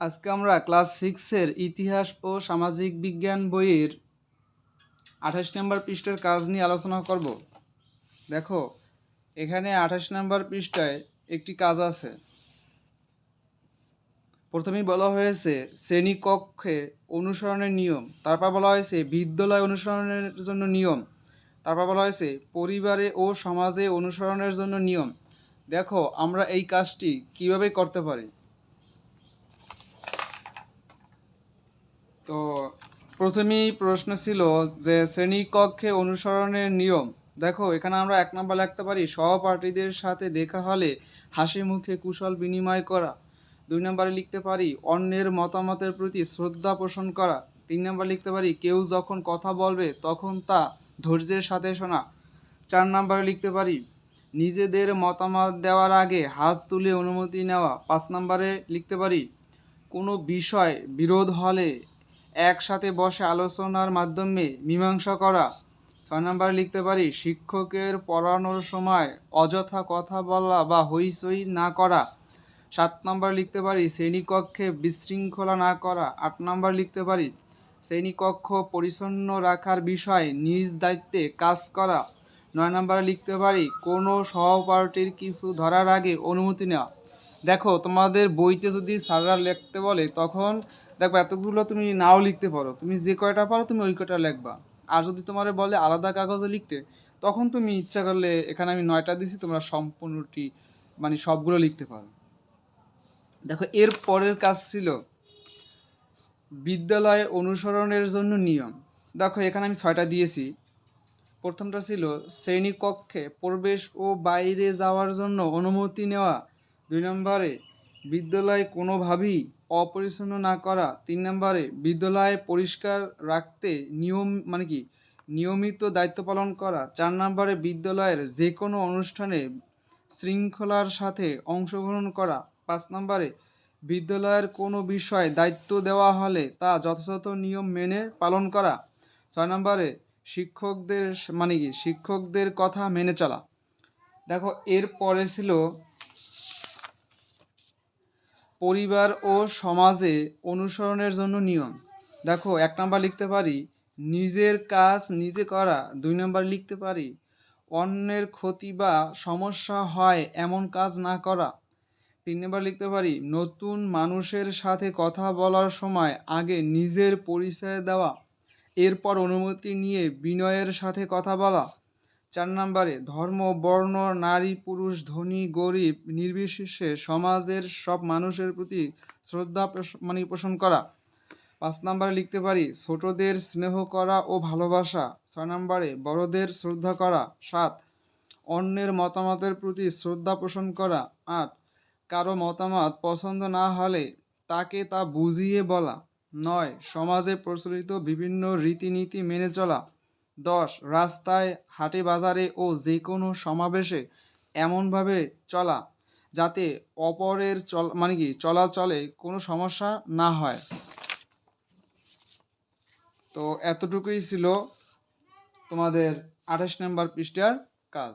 আজকে আমরা ক্লাস সিক্সের ইতিহাস ও সামাজিক বিজ্ঞান বইয়ের আঠাশ নম্বর পৃষ্ঠার কাজ নিয়ে আলোচনা করব। দেখো, এখানে আঠাশ নম্বর পৃষ্ঠায় একটি কাজ আছে। প্রথমেই বলা হয়েছে, শ্রেণীকক্ষে অনুসরণের নিয়ম। তারপর বলা হয়েছে, বিদ্যালয় অনুসরণের জন্য নিয়ম। তারপর বলা হয়েছে, পরিবারে ও সমাজে অনুসরণের জন্য নিয়ম। দেখো, আমরা এই কাজটি কীভাবে করতে পারি? তো প্রথমেই প্রশ্ন ছিল যে শ্রেণীকক্ষে অনুসরণের নিয়ম। দেখো, এখানে আমরা এক নম্বর লিখতে পারি, সহপাঠীদের সাথে দেখা হলে হাসি মুখে কুশল বিনিময় করা। দুই নম্বরে লিখতে পারি, অন্যের মতামতের প্রতি শ্রদ্ধা পোষণ করা। তিন নম্বর লিখতে পারি, কেউ যখন কথা বলবে তখন তা ধৈর্যের সাথে শোনা। চার নম্বরে লিখতে পারি, নিজেদের মতামত দেওয়ার আগে হাত তুলে অনুমতি নেওয়া। পাঁচ নম্বরে লিখতে পারি, কোনো বিষয় বিরোধ হলে একসাথে বসে আলোচনার মাধ্যমে মীমাংসা করা। ছয় নম্বরে লিখতে পারি, শিক্ষকের পড়ানোর সময় অযথা কথা বলা বা হইচই না করা। সাত নম্বর লিখতে পারি, শ্রেণীকক্ষে বিশৃঙ্খলা না করা। আট নম্বর লিখতে পারি, শ্রেণীকক্ষ পরিচ্ছন্ন রাখার বিষয়ে নিজ দায়িত্বে কাজ করা। নয় নম্বরে লিখতে পারি, কোনো সহপাঠীর কিছু ধরার আগে অনুমতি নেওয়া। দেখো, তোমাদের বইতে যদি স্যাররা লিখতে বলে, তখন দেখো, এতগুলো তুমি নাও লিখতে পারো। তুমি যে কয়টা পারো, তুমি ওই কয়টা লিখবা। আর যদি তোমার বলে আলাদা কাগজে লিখতে, তখন তুমি ইচ্ছা করলে এখানে আমি নয়টা দিছি, তোমরা সম্পূর্ণটি মানে সবগুলো লিখতে পারো। দেখো, এর পরের কাজ ছিল বিদ্যালয়ে অনুসরণের জন্য নিয়ম। দেখো, এখানে আমি ছয়টা দিয়েছি। প্রথমটা ছিল শ্রেণীকক্ষে প্রবেশ ও বাইরে যাওয়ার জন্য অনুমতি নেওয়া দুই নম্বরে, বিদ্যালয় কোনোভাবেই অপরিচ্ছন্ন না করা। তিন নম্বরে, বিদ্যালয় পরিষ্কার রাখতে নিয়ম মানে কি, নিয়মিত দায়িত্ব পালন করা। চার নম্বরে, বিদ্যালয়ের যে কোনো অনুষ্ঠানে শৃঙ্খলার সাথে অংশগ্রহণ করা। পাঁচ নম্বরে, বিদ্যালয়ের কোনো বিষয়ে দায়িত্ব দেওয়া হলে তা যথাযথ নিয়ম মেনে পালন করা। ছয় নম্বরে, শিক্ষকদের মানে কি, শিক্ষকদের কথা মেনে চলা। দেখো এর পরে ছিল পরিবার ও সমাজে অনুসরণের জন্য নিয়ম। দেখো, এক নাম্বার লিখতে পারি, নিজের কাজ নিজে করা। দুই নাম্বার লিখতে পারি, অন্যের ক্ষতি বা সমস্যা হয় এমন কাজ না করা। তিন নাম্বার লিখতে পারি, নতুন মানুষের সাথে কথা বলার সময় আগে নিজের পরিচয় দেওয়া। এরপর অনুমতি নিয়ে বিনয়ের সাথে কথা বলা। চার নম্বরে, ধর্ম, বর্ণ, নারী, পুরুষ, ধনী, গরিব, নির্বিশেষে সমাজের সব মানুষের প্রতি শ্রদ্ধা মানে পোষণ করা। পাঁচ নম্বরে লিখতে পারি, ছোটদের স্নেহ করা ও ভালোবাসা। ছয় নম্বরে, বড়দের শ্রদ্ধা করা। সাত, অন্যের মতামতের প্রতি শ্রদ্ধা পোষণ করা। আট, কারও মতামত পছন্দ না হলে তাকে তা বুঝিয়ে বলা। নয়, সমাজে প্রচলিত বিভিন্ন রীতিনীতি মেনে চলা। দশ, রাস্তায় হাটে বাজারে ও যে কোনো সমাবেশে এমনভাবে চলা যাতে অপরের চল মানে কি, চলাচলে কোনো সমস্যা না হয়। তো এতটুকুই ছিল তোমাদের আঠাশ নম্বর পৃষ্ঠার কাজ।